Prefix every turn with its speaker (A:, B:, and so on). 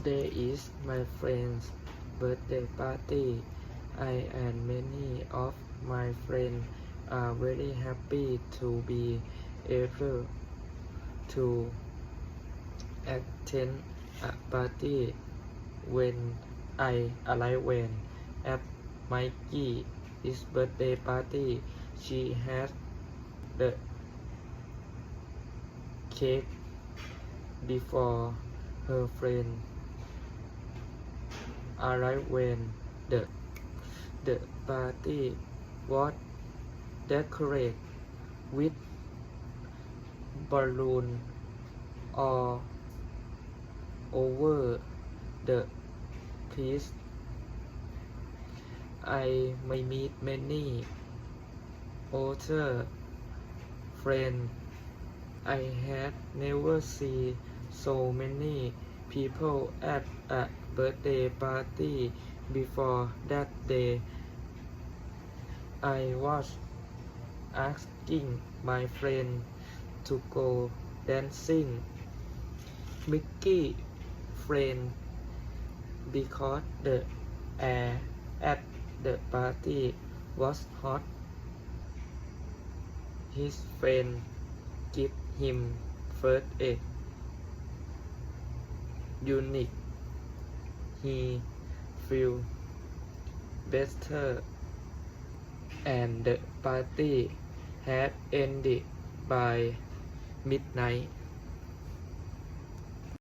A: Today is my friend's birthday party. I and many of my friends are very happy to be able to attend a party when I arrive at Mikey's birthday party. She has the cake before her friend arrived when the the party was decorated with balloon all over the place. I may meet many other friends. I had never seen so many people at a birthday party before that day. I was asking my friend to go dancing. Mickey friend because the air at the party was hot. His friend give him first aid. Unique. He feel better and the party had ended by midnight.